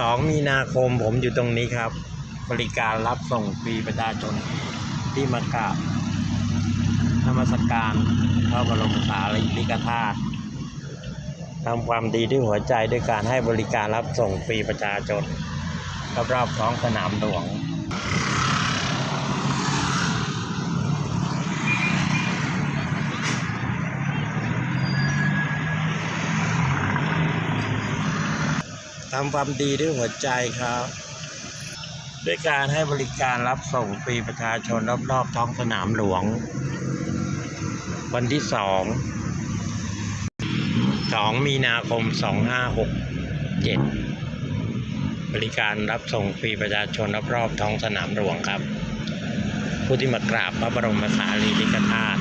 12 มีนาคมผมอยู่ตรงนี้ครับ บริการรับส่งฟรีประชาชนที่มากราบนมัสการพระบรมสารีริกธาตุทำความดีด้วยหัวใจด้วยการให้บริการรับส่งฟรีประชาชนรอบๆท้องสนามหลวง ทำความดีด้วยหัวใจครับ ด้วยการให้บริการรับส่งฟรีประชาชนรอบๆท้องสนามหลวง วันที่สองสองมีนาคมสองห้าหกเจ็ดบริการรับส่งฟรีประชาชนรอบๆท้องสนามหลวงครับ ผู้ที่มากราบพระบรมสารีริกธาตุ